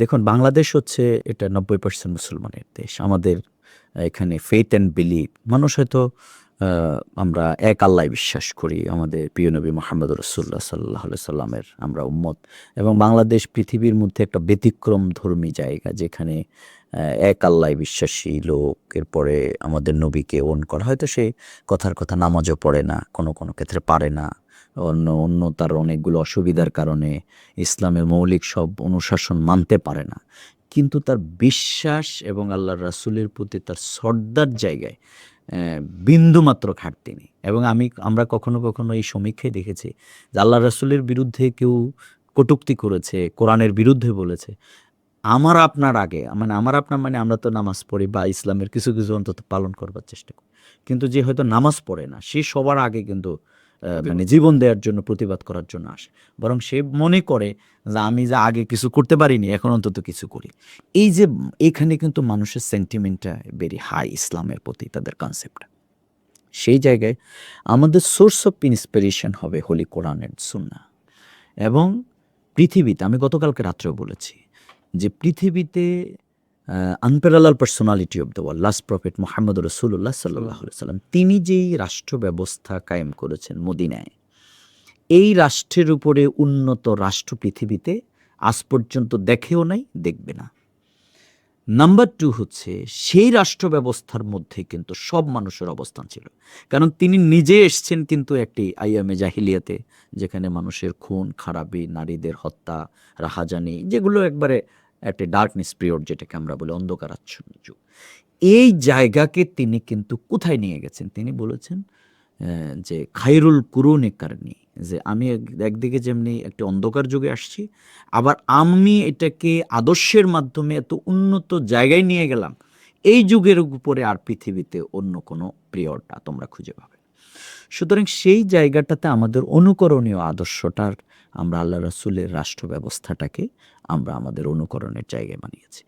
দেখুন, বাংলাদেশ হচ্ছে এটা নব্বই পার্সেন্ট মুসলমানের দেশ। আমাদের এখানে ফেথ অ্যান্ড বিলিভ মানুষ হয়তো আমরা এক আল্লাহ বিশ্বাস করি, আমাদের প্রিয় নবী মোহাম্মদ রসুল্লাহ সাল্লাহ সাল্লামের আমরা উম্মত। এবং বাংলাদেশ পৃথিবীর মধ্যে একটা ব্যতিক্রম ধর্মী জায়গা, যেখানে এক আল্লাহ বিশ্বাসী লোক, এরপরে আমাদের নবীকে ওন করা। হয়তো সে কথার কথা নামাজও পড়ে না, কোনো কোনো ক্ষেত্রে পারে না। অন্য অন্য তার অনেকগুলো অসুবিধার কারণে ইসলামের মৌলিক সব অনুশাসন মানতে পারে না। কিন্তু তার বিশ্বাস এবং আল্লাহ রাসূলের প্রতি তার শ্রদ্ধার জায়গায় বিন্দুমাত্র ঘাটতি নেই। এবং আমি, আমরা কখনো কখনো এই সমীক্ষায় দেখেছি যে আল্লাহ রাসূলের বিরুদ্ধে কেউ কটূক্তি করেছে, কোরআনের বিরুদ্ধে বলেছে। আমার আপনার আগে মানে আমার আপনার মানে আমরা তো নামাজ পড়ি বা ইসলামের কিছু কিছু অন্তত পালন করবার চেষ্টা করি। কিন্তু যে হয়তো নামাজ পড়ে না, সে সবার আগে কিন্তু মানে জীবন দেওয়ার জন্য প্রতিবাদ করার জন্য আসে। বরং সে মনে করে যে আমি যা আগে কিছু করতে পারিনি এখন অন্তত কিছু করি। এই যে এখানে কিন্তু মানুষের সেন্টিমেন্টটা ভেরি হাই ইসলামের প্রতি তাদের কনসেপ্টটা সেই জায়গায় আমাদের সোর্স অফ ইন্সপিরেশন হবে হোলি কোরআনের সুন্না এবং পৃথিবীতে আমি গতকালকে রাত্রেও বলেছি যে পৃথিবীতে unparalleled personality of the world last prophet Muhammad রসুল্লাহ সাল্লাহ সাল্লাম তিনি যেই রাষ্ট্র ব্যবস্থা কায়েম করেছেন মদিনায়, এই রাষ্ট্রের উপরে উন্নত রাষ্ট্র পৃথিবীতে আজ পর্যন্ত দেখেও নাই, দেখবে না। নাম্বার টু হচ্ছে, সেই রাষ্ট্র ব্যবস্থার মধ্যে কিন্তু সব মানুষের অবস্থান ছিল। কারণ তিনি নিজে এসছেন কিন্তু একটি আইএমএ জাহিলিয়াতে, যেখানে মানুষের খুন, খারাপি, নারীদের হত্যা, রাহাজানি, যেগুলো একবারে একটা ডার্কনেস পিরিয়ড যেটাকে আমরা বলি অন্ধকার অন্ধকারাচ্ছন্ন যুগ। এই জায়গাকে তিনি কিন্তু কোথায় নিয়ে গেছেন? তিনি বলেছেন যে খাইরুল কুরুনে কারণী, যে আমি এক- একদিকে যেমনি একটি অন্ধকার যুগে আসছি, আবার আমি এটাকে আদর্শের মাধ্যমে এত উন্নত জায়গায় নিয়ে গেলাম, এই যুগের উপরে আর পৃথিবীতে অন্য কোনো পিরিয়ডটা তোমরা খুঁজে পাবে সুতরাং সেই জায়গাটাতে আমাদের অনুকরণীয় আদর্শটার আমরা আল্লাহ রাসুলের রাষ্ট্র ব্যবস্থাটাকে আমরা আমাদের অনুকরণের জায়গায় বানিয়েছি।